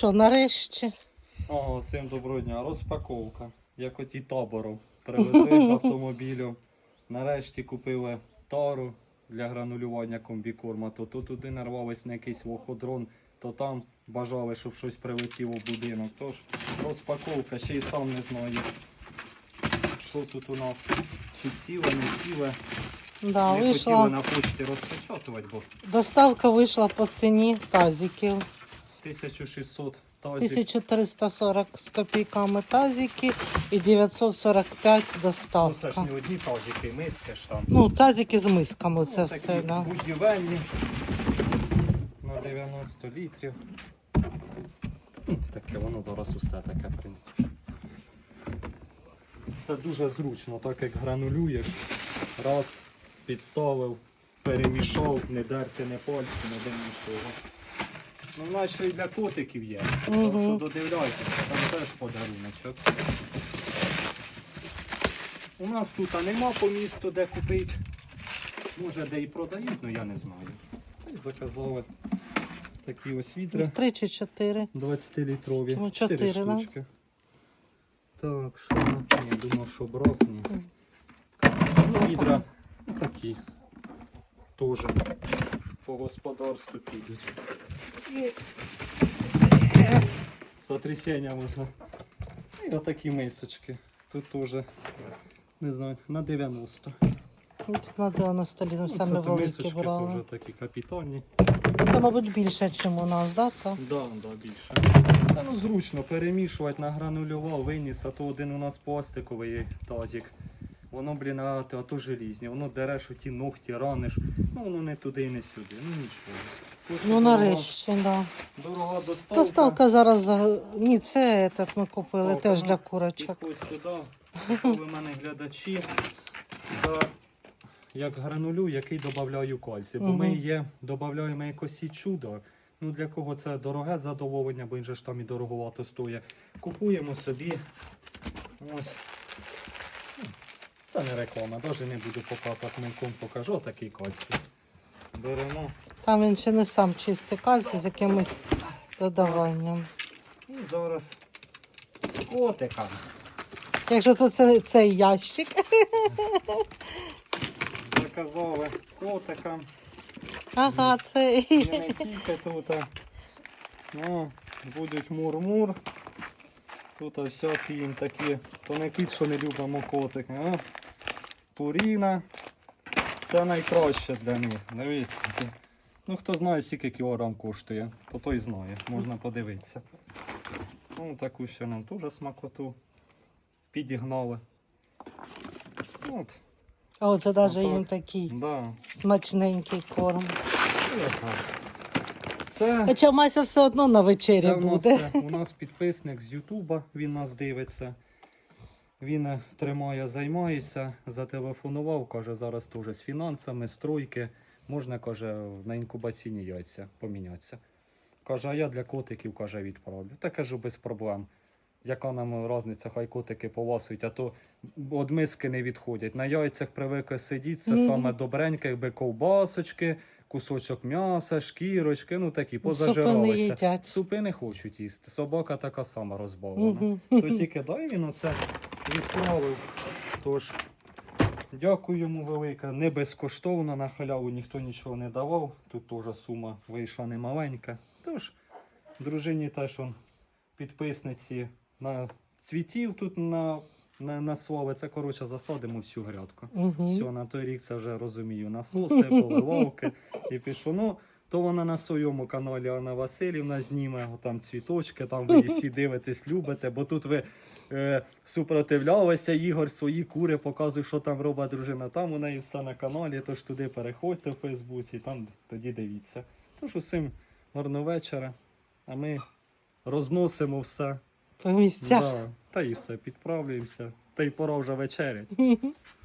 що, нарешті? О, всім доброго дня. Розпаковка. Як оті табору. Привезли автомобілю. Нарешті купили тару для гранулювання комбікорма. То тут туди нарвались на якийсь лоходрон, то там бажали, щоб щось прилетіло в будинок. Тож розпаковка, ще й сам не знаю. Що тут у нас? Чи ціле, не ціле. Да, не хотіли на почті розпечатувати, бо Доставка вийшла по ціні тазиків. 1600 тазів. 1340 з копійками тазики і 945 Ну, це ж не одні тазики, миски ж там. Ну, тазики з мисками, це Ну, все, такі да. будівельні на 90 літрів. Ну, Таке воно зараз усе таке, в принципі. Це дуже зручно, так як гранулюєш. Раз, підставив, перемішав, не дерти, не пальці, не де нічого. Ну, наче і для котиків є. Так Мгм. що додивляйтеся, там теж подаруночок. У нас тут а нема по місту де купити. Може де і продають, але я не знаю. Та й заказали такі ось відра Три чи чотири. 20-літрові. Ну, 4 чотири, штучки. Так, що? Я думав, що брак, ні. Відра такі. Теж по господарству підуть. І Сотрясіння можна. І отакі мисочки. Тут теж, не знаю, на 90. От На 90 літрів Ну, самі великі брали. теж такі капітальні. Це, мабуть, більше, ніж у нас, да? Та? Да, да, більше. Та ну зручно перемішувати, награнулював, виніс, а то один у нас пластиковий тазик. Воно, блін, а то, а то желізні, воно дереш у ті ногті, раниш, ну воно не туди і не сюди. Ну нічого. І Ну, нарешті, да. Дорога доставка. Доставка зараз. Ні, це этот ми купили Так, теж для курочок. Підходь сюди. Хто ви мене глядачі за як гранулю, який додаю кальцій. Бо ми є, додаємо якось і чудо. Ну для кого це дороге задоволення, бо він же ж там і дороговато стоїть. Купуємо собі. Ось. Це не реклама, навіть не буду показувати мелком покажу такий кальцій. Беремо Там він ще не сам чистий кальцій з якимось додаванням. і зараз котика. Якщо то це цей ящик. Заказали котика. Ага, цей. І не тільки тут. Ну, будуть мур-мур. Тут всякі їм такі, то не кіт, що не любимо котики. А? Пуріна. Це найкраще для них. Дивіться. Ну хто знає, скільки кілограм коштує, то той знає, можна подивитися. Ну, таку ще нам теж смакоту підігнали. От, А оце навіть Отак. їм такий да. смачненький корм. Це Хоча Мася все одно на вечері Це у нас, у нас підписник з Ютуба, він нас дивиться. Він е, тримає, займається, зателефонував, каже, зараз теж з фінансами, стройки. Можна, каже, на інкубаційні яйця помінятися. Каже, а я для котиків каже, відправлю. Та кажу, без проблем. Яка нам різниця, хай котики поласують, а то від миски не відходять. На яйцях привикли сидіти, це саме добреньке, якби ковбасочки, кусочок м'яса, шкірочки, ну такі, Супи позажиралися. їдять. Супи не хочуть їсти. Собака така сама розбавлена. То тільки дай він оце відправив. Тож, дякую йому велике. Не безкоштовно, на халяву ніхто нічого не давав. Тут теж сума вийшла немаленька. Тож, дружині теж он, підписниці на цвітів тут на, на, на слово. Це коротше засадимо всю грядку. Мгм. Все, на той рік це вже розумію. Насоси, поливалки і пішло. Ну, то вона на своєму каналі Анна Васильівна зніме там цвіточки, там ви її всі дивитесь, любите, бо тут ви е, супротивлялися, Ігор свої кури показує, що там робить дружина. Там у неї все на каналі, тож туди переходьте в Фейсбуці, там тоді дивіться. Тож усім гарного вечора, а ми розносимо все. По місцях. Да, та і все, підправлюємося. Та й пора вже вечерять.